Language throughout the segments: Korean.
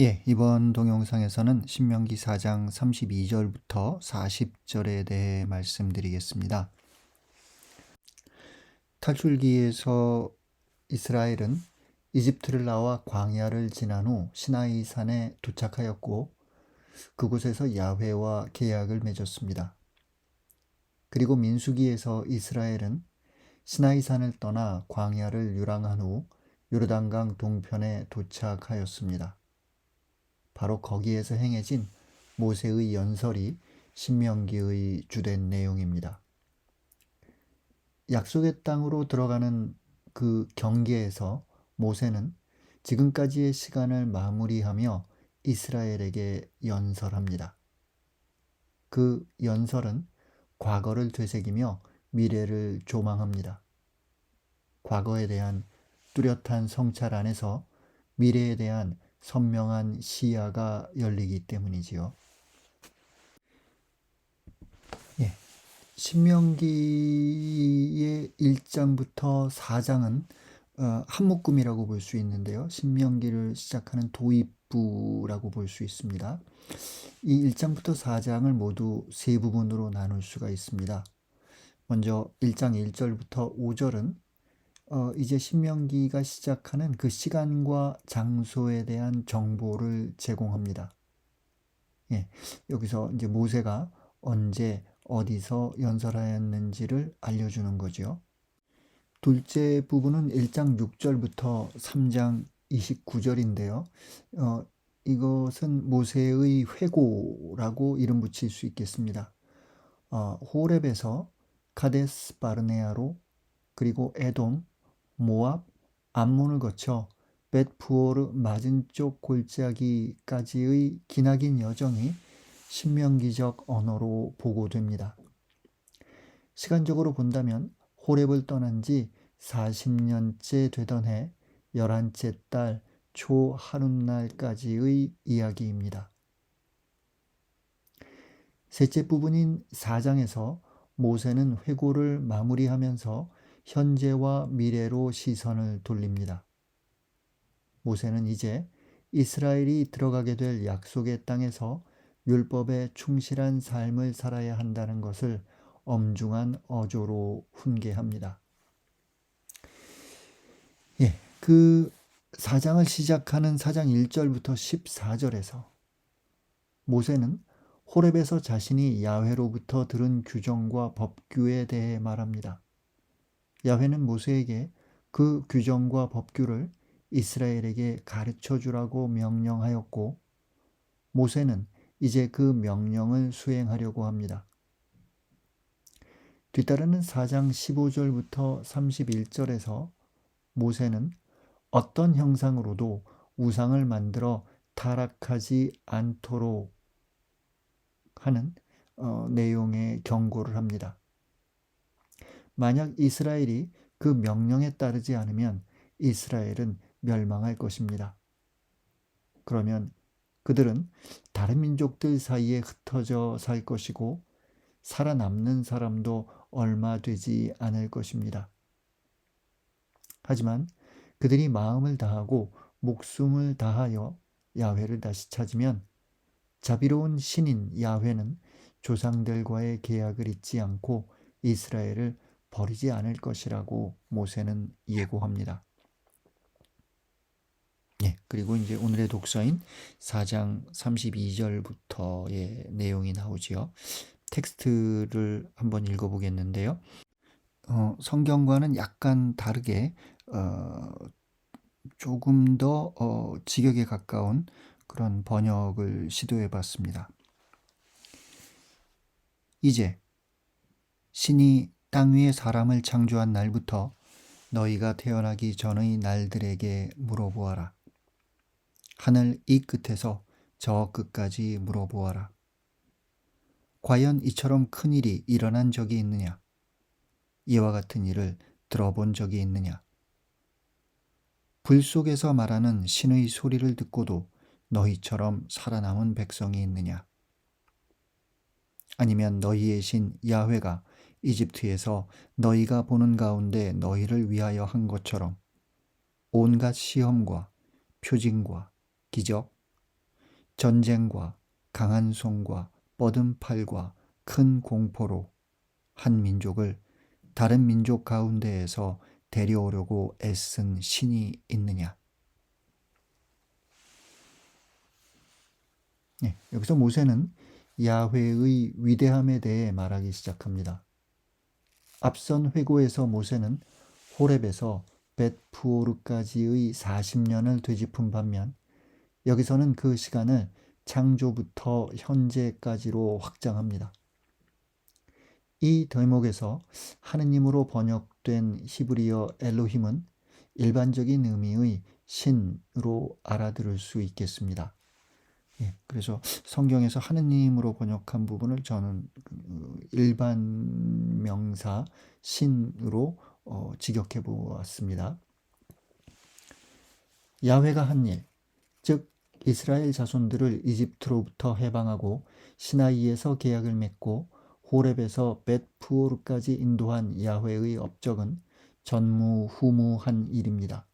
예, 이번 동영상에서는 신명기 4장 32절부터 40절에 대해 말씀드리겠습니다. 탈출기에서 이스라엘은 이집트를 나와 광야를 지난 후 시나이 산에 도착하였고 그곳에서 야훼와 계약을 맺었습니다. 그리고 민수기에서 이스라엘은 시나이 산을 떠나 광야를 유랑한 후 요르단강 동편에 도착하였습니다. 바로 거기에서 행해진 모세의 연설이 신명기의 주된 내용입니다. 약속의 땅으로 들어가는 그 경계에서 모세는 지금까지의 시간을 마무리하며 이스라엘에게 연설합니다. 그 연설은 과거를 되새기며 미래를 조망합니다. 과거에 대한 뚜렷한 성찰 안에서 미래에 대한 선명한 시야가 열리기 때문이지요. 예. 신명기의 1장부터 4장은 어, 한 묶음이라고 볼 수 있는데요. 신명기를 시작하는 도입부라고 볼 수 있습니다. 이 1장부터 4장을 모두 세 부분으로 나눌 수가 있습니다. 먼저 1장 1절부터 5절은 어, 이제 신명기가 시작하는 그 시간과 장소에 대한 정보를 제공합니다. 예, 여기서 이제 모세가 언제 어디서 연설하였는지를 알려주는 거죠. 둘째 부분은 1장 6절부터 3장 29절인데요. 어, 이것은 모세의 회고라고 이름 붙일 수 있겠습니다. 어, 호렙에서 카데스 바르네아로 그리고 에돔, 모압, 암몬을 거쳐 벳푸오르 맞은쪽 골짜기까지의 기나긴 여정이 신명기적 언어로 보고됩니다. 시간적으로 본다면 호렙을 떠난 지 40년째 되던 해 11째 달 초하룻날까지의 이야기입니다. 셋째 부분인 4장에서 모세는 회고를 마무리하면서 현재와 미래로 시선을 돌립니다. 모세는 이제 이스라엘이 들어가게 될 약속의 땅에서 율법에 충실한 삶을 살아야 한다는 것을 엄중한 어조로 훈계합니다. 예, 그 사장을 시작하는 사장 1절부터 14절에서 모세는 호렙에서 자신이 야훼로부터 들은 규정과 법규에 대해 말합니다. 야훼는 모세에게 그 규정과 법규를 이스라엘에게 가르쳐 주라고 명령하였고 모세는 이제 그 명령을 수행하려고 합니다. 뒤따르는 4장 15절부터 31절에서 모세는 어떤 형상으로도 우상을 만들어 타락하지 않도록 하는 어, 내용의 경고를 합니다. 만약 이스라엘이 그 명령에 따르지 않으면 이스라엘은 멸망할 것입니다. 그러면 그들은 다른 민족들 사이에 흩어져 살 것이고 살아남는 사람도 얼마 되지 않을 것입니다. 하지만 그들이 마음을 다하고 목숨을 다하여 야훼를 다시 찾으면 자비로운 신인 야훼는 조상들과의 계약을 잊지 않고 이스라엘을 버리지 않을 것이라고 모세는 예고합니다. 예, 그리고 이제 오늘의 독서인 4장 32절부터의 내용이 나오지요. 텍스트를 한번 읽어보겠는데요. 어, 성경과는 약간 다르게 어, 조금 더 어, 직역에 가까운 그런 번역을 시도해 봤습니다. 이제 신이 땅 위에 사람을 창조한 날부터 너희가 태어나기 전의 날들에게 물어보아라. 하늘 이 끝에서 저 끝까지 물어보아라. 과연 이처럼 큰 일이 일어난 적이 있느냐? 이와 같은 일을 들어본 적이 있느냐? 불 속에서 말하는 신의 소리를 듣고도 너희처럼 살아남은 백성이 있느냐? 아니면 너희의 신 야훼가 이집트에서 너희가 보는 가운데 너희를 위하여 한 것처럼 온갖 시험과 표징과 기적, 전쟁과 강한 손과 뻗은 팔과 큰 공포로 한 민족을 다른 민족 가운데에서 데려오려고 애쓴 신이 있느냐? 네, 여기서 모세는 야훼의 위대함에 대해 말하기 시작합니다. 앞선 회고에서 모세는 호렙에서 벳푸오르까지의 40년을 되짚은 반면 여기서는 그 시간을 창조부터 현재까지로 확장합니다. 이 대목에서 하느님으로 번역된 히브리어 엘로힘은 일반적인 의미의 신으로 알아들을 수 있겠습니다. 예, 그래서 성경에서 하느님으로 번역한 부분을 저는 그 일반 명사 신으로 어, 직역해 보았습니다. 야훼가 한 일, 즉 이스라엘 자손들을 이집트로부터 해방하고 시나이에서 계약을 맺고 호렙에서 벳푸오르까지 인도한 야훼의 업적은 전무후무한 일입니다.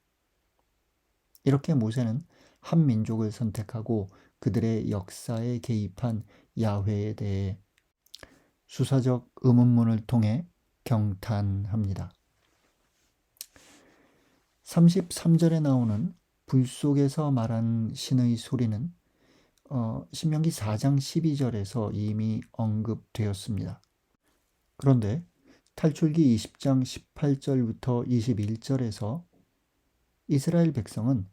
이렇게 모세는 한 민족을 선택하고 그들의 역사에 개입한 야훼에 대해 수사적 의문문을 통해 경탄합니다. 33절에 나오는 불 속에서 말한 신의 소리는 어, 신명기 4장 12절에서 이미 언급되었습니다. 그런데 탈출기 20장 18절부터 21절에서 이스라엘 백성은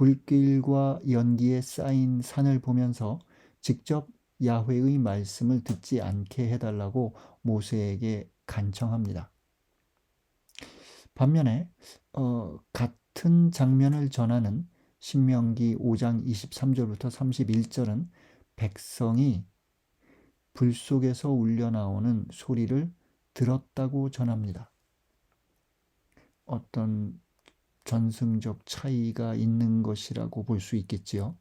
불길과 연기에 쌓인 산을 보면서 직접 야훼의 말씀을 듣지 않게 해달라고 모세에게 간청합니다. 반면에 어, 같은 장면을 전하는 신명기 5장 23절부터 31절은 백성이 불 속에서 울려 나오는 소리를 들었다고 전합니다. 어떤 전승적 차이가 있는 것이라고 볼 수 있겠지요.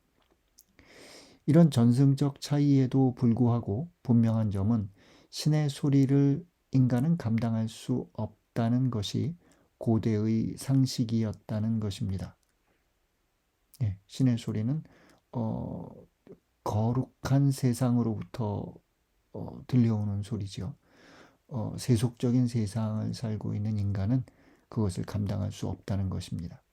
이런 전승적 차이에도 불구하고 분명한 점은 신의 소리를 인간은 감당할 수 없다는 것이 고대의 상식이었다는 것입니다. 예, 신의 소리는 어, 거룩한 세상으로부터 어, 들려오는 소리죠. 어, 세속적인 세상을 살고 있는 인간은 그것을 감당할 수 없다는 것입니다.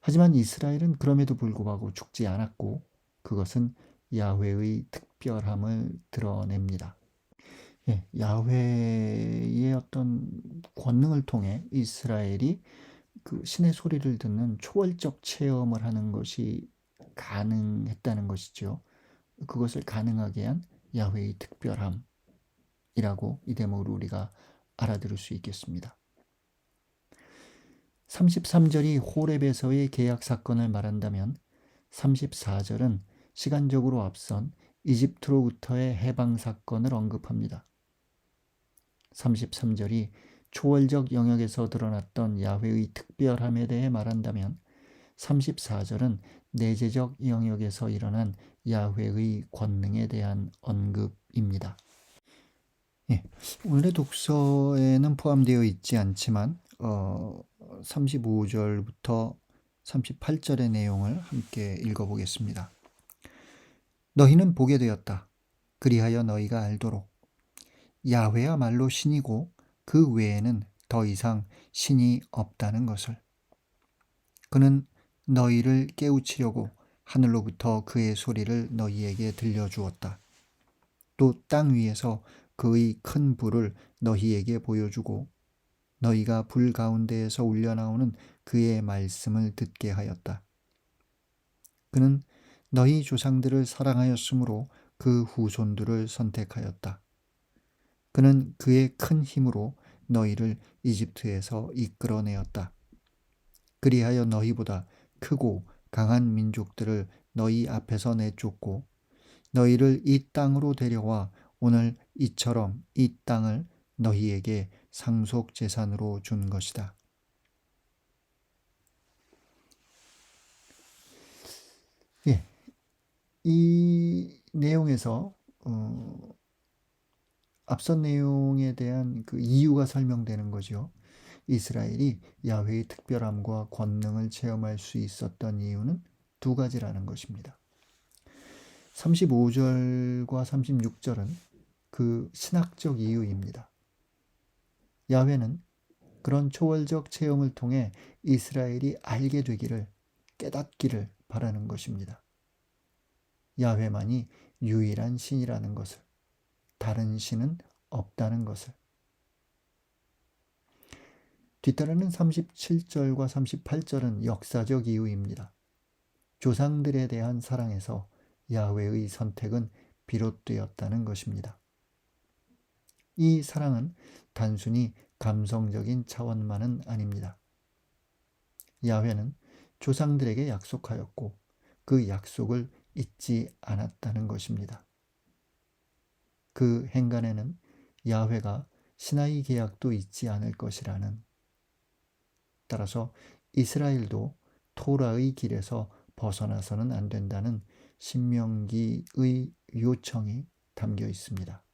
하지만 이스라엘은 그럼에도 불구하고 죽지 않았고 그것은 야훼의 특별함을 드러냅니다. 예, 야훼의 어떤 권능을 통해 이스라엘이 그 신의 소리를 듣는 초월적 체험을 하는 것이 가능했다는 것이죠. 그것을 가능하게 한 야훼의 특별함이라고 이 대목으로 우리가 알아들을 수 있겠습니다. 33절이 호렙에서의 계약 사건을 말한다면 34절은 시간적으로 앞선 이집트로부터의 해방 사건을 언급합니다. 33절이 초월적 영역에서 드러났던 야훼의 특별함에 대해 말한다면 34절은 내재적 영역에서 일어난 야훼의 권능에 대한 언급입니다. 예, 오늘의 독서에는 포함되어 있지 않지만 어, 35절부터 38절의 내용을 함께 읽어보겠습니다. 너희는 보게 되었다. 그리하여 너희가 알도록 야훼야말로 신이고 그 외에는 더 이상 신이 없다는 것을. 그는 너희를 깨우치려고 하늘로부터 그의 소리를 너희에게 들려주었다. 또 땅 위에서 그의 큰 불을 너희에게 보여주고 너희가 불 가운데에서 울려나오는 그의 말씀을 듣게 하였다. 그는 너희 조상들을 사랑하였으므로 그 후손들을 선택하였다. 그는 그의 큰 힘으로 너희를 이집트에서 이끌어내었다. 그리하여 너희보다 크고 강한 민족들을 너희 앞에서 내쫓고 너희를 이 땅으로 데려와 오늘 이처럼 이 땅을 너희에게 상속 재산으로 준 것이다. 예, 이 내용에서 어, 앞선 내용에 대한 그 이유가 설명되는 거죠. 이스라엘이 야훼의 특별함과 권능을 체험할 수 있었던 이유는 두 가지라는 것입니다. 35절과 36절은 그 신학적 이유입니다. 야훼는 그런 초월적 체험을 통해 이스라엘이 알게 되기를 깨닫기를 바라는 것입니다. 야훼만이 유일한 신이라는 것을, 다른 신은 없다는 것을. 뒤따르는 37절과 38절은 역사적 이유입니다. 조상들에 대한 사랑에서 야훼의 선택은 비롯되었다는 것입니다. 이 사랑은 단순히 감성적인 차원만은 아닙니다. 야훼는 조상들에게 약속하였고 그 약속을 잊지 않았다는 것입니다. 그 행간에는 야훼가 신하의 계약도 잊지 않을 것이라는 따라서 이스라엘도 토라의 길에서 벗어나서는 안 된다는 신명기의 요청이 담겨 있습니다.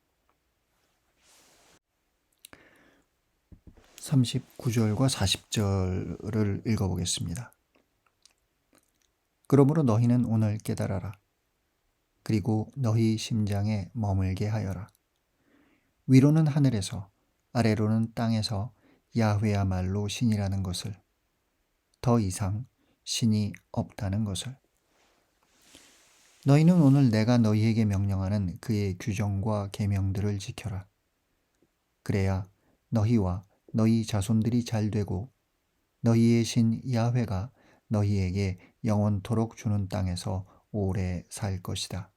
39절과 40절을 읽어보겠습니다. 그러므로 너희는 오늘 깨달아라. 그리고 너희 심장에 머물게 하여라. 위로는 하늘에서 아래로는 땅에서 야훼야말로 신이라는 것을 더 이상 신이 없다는 것을 너희는 오늘 내가 너희에게 명령하는 그의 규정과 계명들을 지켜라. 그래야 너희와 너희 자손들이 잘 되고 너희의 신 야훼가 너희에게 영원토록 주는 땅에서 오래 살 것이다.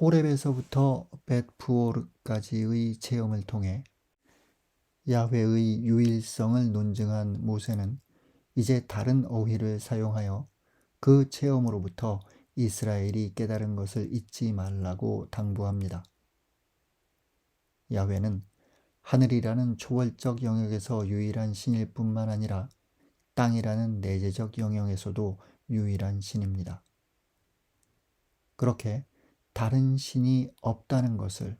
호렙에서부터 벳푸오르까지의 체험을 통해 야훼의 유일성을 논증한 모세는 이제 다른 어휘를 사용하여 그 체험으로부터 이스라엘이 깨달은 것을 잊지 말라고 당부합니다. 야훼는 하늘이라는 초월적 영역에서 유일한 신일 뿐만 아니라 땅이라는 내재적 영역에서도 유일한 신입니다. 그렇게 다른 신이 없다는 것을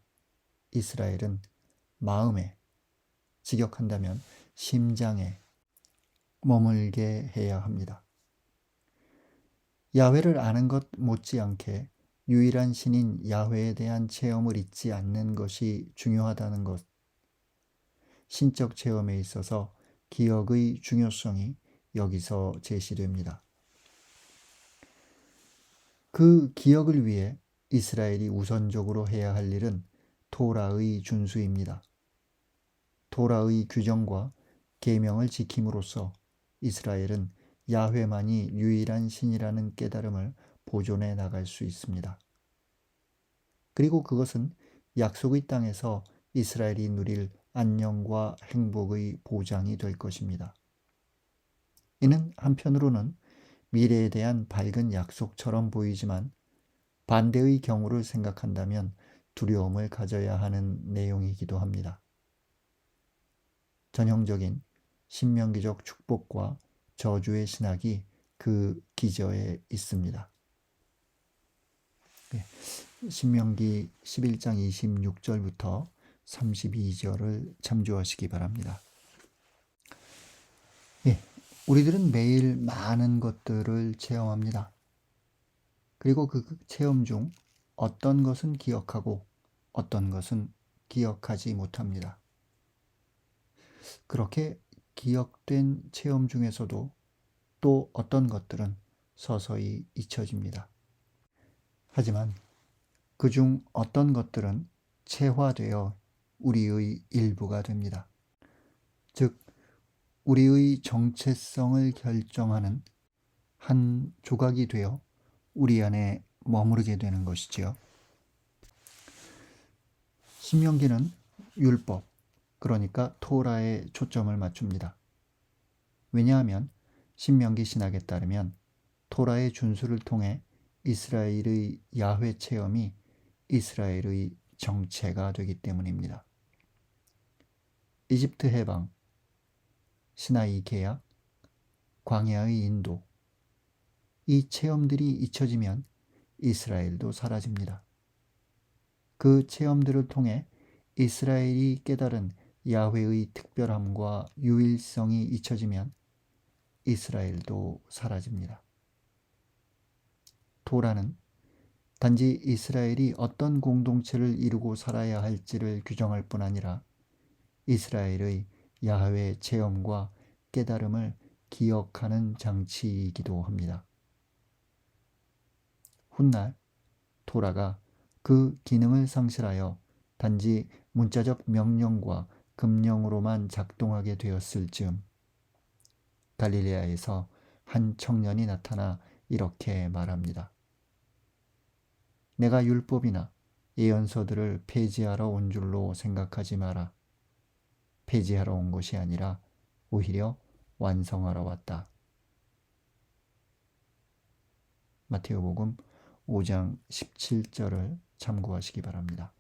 이스라엘은 마음에 직역한다면 심장에 머물게 해야 합니다. 야훼를 아는 것 못지않게 유일한 신인 야훼에 대한 체험을 잊지 않는 것이 중요하다는 것. 신적 체험에 있어서 기억의 중요성이 여기서 제시됩니다. 그 기억을 위해 이스라엘이 우선적으로 해야 할 일은 토라의 준수입니다. 토라의 규정과 계명을 지킴으로써 이스라엘은 야훼만이 유일한 신이라는 깨달음을 보존해 나갈 수 있습니다. 그리고 그것은 약속의 땅에서 이스라엘이 누릴 안녕과 행복의 보장이 될 것입니다. 이는 한편으로는 미래에 대한 밝은 약속처럼 보이지만 반대의 경우를 생각한다면 두려움을 가져야 하는 내용이기도 합니다. 전형적인 신명기적 축복과 저주의 신학이 그 기저에 있습니다. 네, 신명기 11장 26절부터 32절을 참조하시기 바랍니다. 예, 우리들은 매일 많은 것들을 체험합니다. 그리고 그 체험 중 어떤 것은 기억하고 어떤 것은 기억하지 못합니다. 그렇게 기억된 체험 중에서도 또 어떤 것들은 서서히 잊혀집니다. 하지만 그 중 어떤 것들은 체화되어 우리의 일부가 됩니다. 즉, 우리의 정체성을 결정하는 한 조각이 되어 우리 안에 머무르게 되는 것이지요. 신명기는 율법, 그러니까 토라에 초점을 맞춥니다. 왜냐하면 신명기 신학에 따르면 토라의 준수를 통해 이스라엘의 야훼 체험이 이스라엘의 정체가 되기 때문입니다. 이집트 해방, 시나이 계약, 광야의 인도, 이 체험들이 잊혀지면 이스라엘도 사라집니다. 그 체험들을 통해 이스라엘이 깨달은 야훼의 특별함과 유일성이 잊혀지면 이스라엘도 사라집니다. 토라는 단지 이스라엘이 어떤 공동체를 이루고 살아야 할지를 규정할 뿐 아니라 이스라엘의 야훼 체험과 깨달음을 기억하는 장치이기도 합니다. 훗날 토라가 그 기능을 상실하여 단지 문자적 명령과 금령으로만 작동하게 되었을 즈음 갈릴레아에서 한 청년이 나타나 이렇게 말합니다. 내가 율법이나 예언서들을 폐지하러 온 줄로 생각하지 마라. 폐지하러 온 것이 아니라 오히려 완성하러 왔다. 마테오복음 5장 17절을 참고하시기 바랍니다.